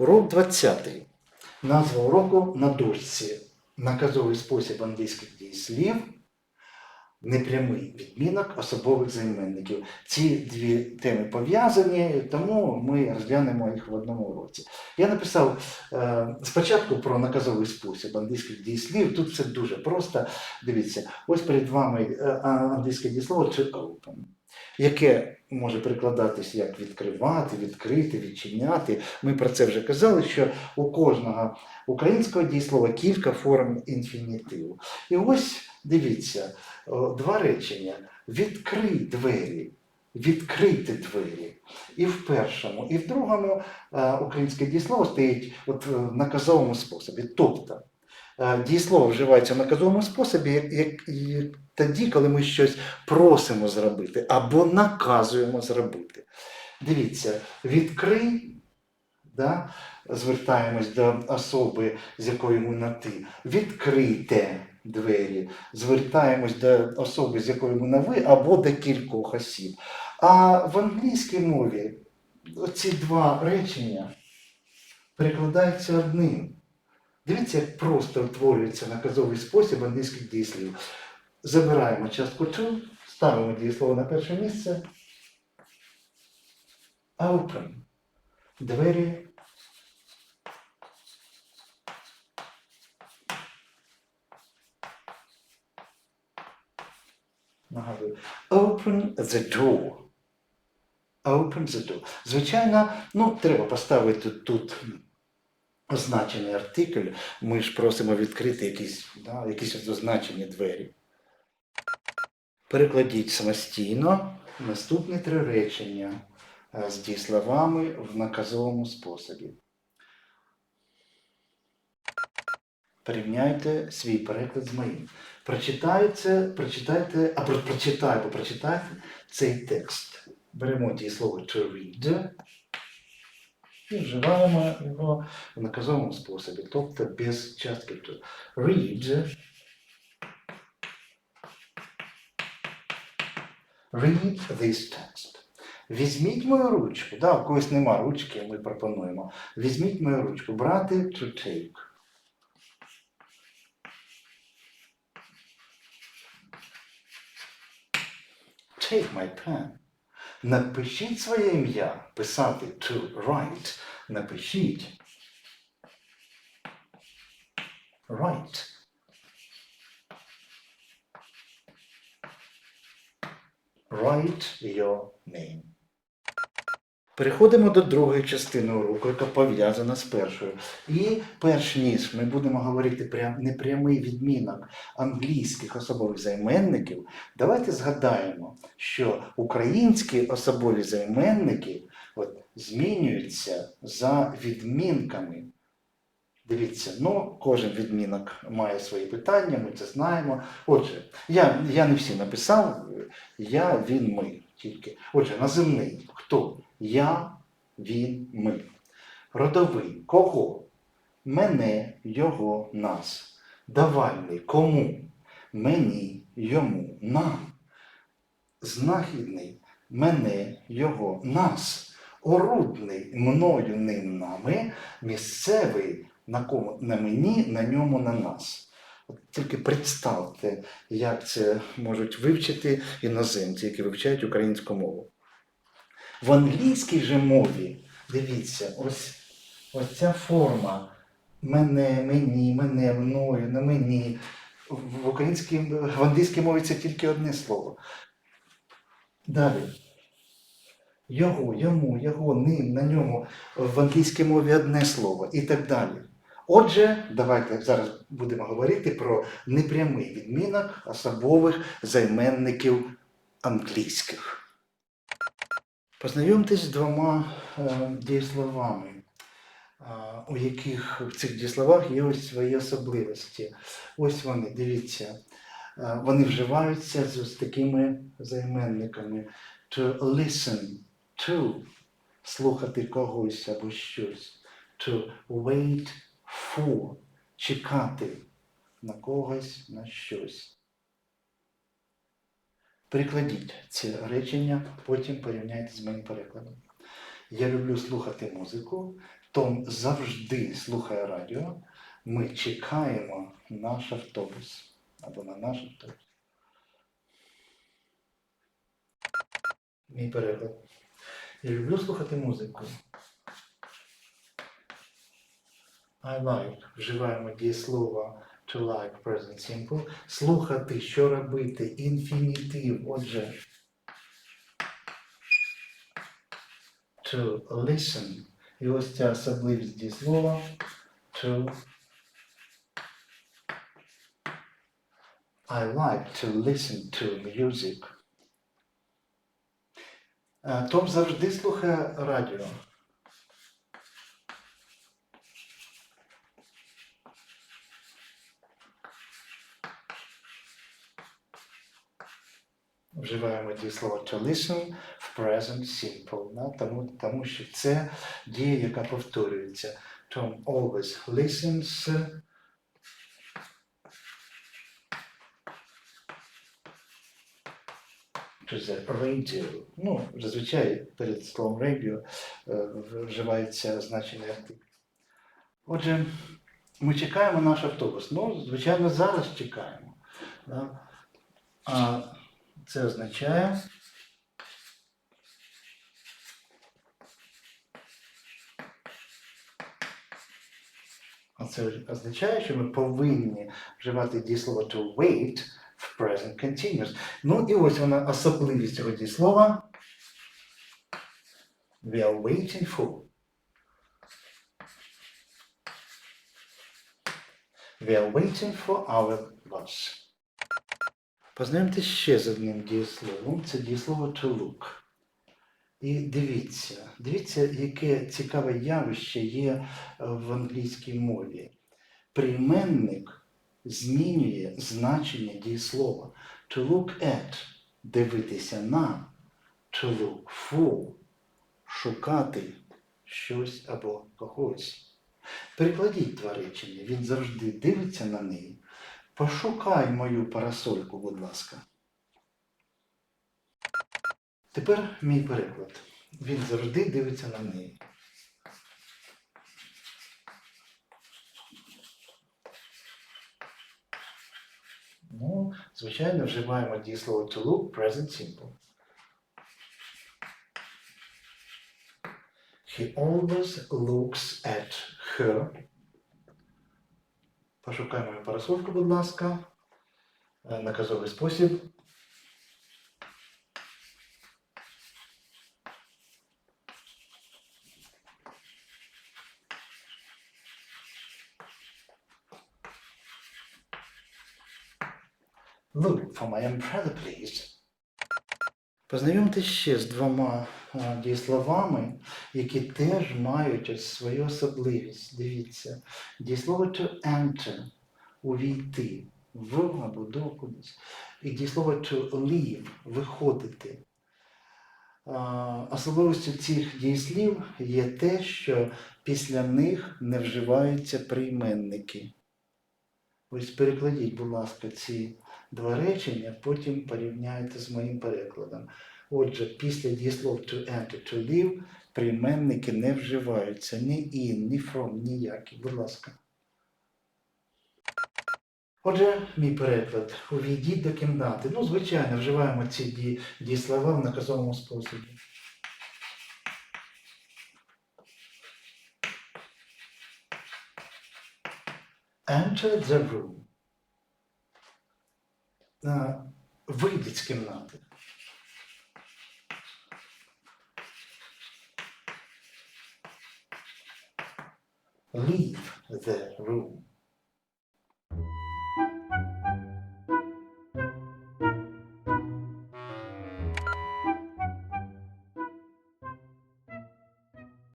Урок 20. Назва уроку на дошці. Наказовий спосіб англійських дієслів. Непрямий відмінок особових займенників. Ці дві теми пов'язані, тому ми розглянемо їх в одному уроці. Я написав е, спочатку про наказовий спосіб англійських дієслів. Тут все дуже просто. Дивіться, ось перед вами е, англійське дієслово to open, яке може перекладатись як відкривати, відкрити, відчиняти. Ми про це вже казали, що у кожного українського дієслова кілька форм інфінітиву. І ось дивіться, два речення: відкрий двері, відкрити двері. І в першому, і в другому е, українське дієслово стоїть от е, в наказовому способі. Тобто е, дієслово вживається в наказовому способі тоді, коли ми щось просимо зробити або наказуємо зробити. Дивіться, відкрий, да, звертаємось до особи, з якою ми на ти. Відкрийте двері, звертаємось до особи, з якою ми на ви, або до кількох осіб. А в англійській мові ці два речення перекладаються одним. Дивіться, як просто утворюється наказовий спосіб англійських дієслів. Забираємо частку to, ставимо дієслово на перше місце. Open. Двері. Open the door. Open the door. Звичайно, ну, треба поставити тут означений артикль. Ми ж просимо відкрити якісь, да, якісь означені двері. Перекладіть самостійно наступні три речення е, з дієсловами в наказовому способі. Порівняйте свій переклад з моїм. Прочитайте, прочитайте, а про- прочитай або прочитайте цей текст. Беремо дієслово to read і вживаємо його в наказовому способі, тобто без частки. Read. Read this text. Візьміть мою ручку. Да, у когось нема ручки, ми пропонуємо. Візьміть мою ручку. Брати to take. Take my pen. Напишіть своє ім'я. Писати to write. Напишіть. Write. Write your name. Переходимо до другої частини уроку, яка пов'язана з першою. І перш ніж ми будемо говорити прям непрямий відмінок англійських особових займенників, давайте згадаємо, що українські особові займенники от, змінюються за відмінками. Дивіться, ну, кожен відмінок має свої питання, ми це знаємо. Отже, я, я не всі написав, я, він, ми тільки. Отже, наземний хто? Я, він, ми. Родовий кого? Мене, його, нас. Давальний кому? Мені, йому, нам. Знахідний мене, його, нас. Орудний мною, ним, нами. Місцевий на кому? На мені, на ньому, на нас. От тільки представте, як це можуть вивчити іноземці, які вивчають українську мову. В англійській же мові, дивіться, ось, ось ця форма мене, мені, мене, мною, на мені. В, в, англійській мові це тільки одне слово. Далі. Його, йому, його, ним, на ньому. В англійській мові одне слово і так далі. Отже, давайте зараз будемо говорити про непрямий відмінок особових займенників англійських. Познайомтесь з двома е, дієсловами, е, у яких в цих дієсловах є ось свої особливості. Ось вони, дивіться, е, вони вживаються з ось такими займенниками. To listen to слухати когось або щось. To wait for чекати на когось, на щось. Перекладіть ці речення, потім порівняйте з моїм перекладом. Я люблю слухати музику, Том завжди слухає радіо. Ми чекаємо наш автобус або на наш автобус. Мій переклад. Я люблю слухати музику. I like. Вживаємо дієслово to like present simple. Слухати, що робити, інфінітив. Отже. To listen. І ось ця особливість дієслова to I like to listen to music. Е, Том завжди слухає радіо. Вживаємо дієслово to listen в present simple, да? тому, тому що це дія, яка повторюється. Tom always listens to the radio. Ну, зазвичай перед словом radio е, вживається значення артикль. Отже, ми чекаємо наш автобус. Ну, звичайно, зараз чекаємо. Да? А це означає. Це означає, що ми повинні вживати дієслово to wait в present continuous. Ну і ось вона особливість цього дієслова. We are waiting for. We are waiting for our bus. Познайомтесь ще з одним дієсловом. Це дієслово to look. І дивіться, дивіться, яке цікаве явище є е, в англійській мові. Прийменник змінює значення дієслова. To look at дивитися на, to look for шукати щось або когось. Перекладіть два речення. Він завжди дивиться на неї. Пошукай мою парасольку, будь ласка. Тепер мій переклад. Він завжди дивиться на неї. Ну, звичайно, вживаємо дієслово to look, present simple. He always looks at her. Пошукаємо парасольку, будь ласка. Е, Наказовий спосіб. Look for my umbrella, please. Познайомтесь ще з двома а, дієсловами, які теж мають ось свою особливість. Дивіться, дієслово to enter увійти в або до кудись. І дієслово to leave виходити. Особливістю цих дієслів є те, що після них не вживаються прийменники. Ось перекладіть, будь ласка, ці два речення, потім порівняйте з моїм перекладом. Отже, після дієслов to enter, to leave прийменники не вживаються ні in, ні from, ніякі. Будь ласка. Отже, мій переклад. Увійдіть до кімнати. Ну, звичайно, вживаємо ці ді- дієслова в наказовому способі. Enter the room. Вийдіть з кімнати. Leave the room.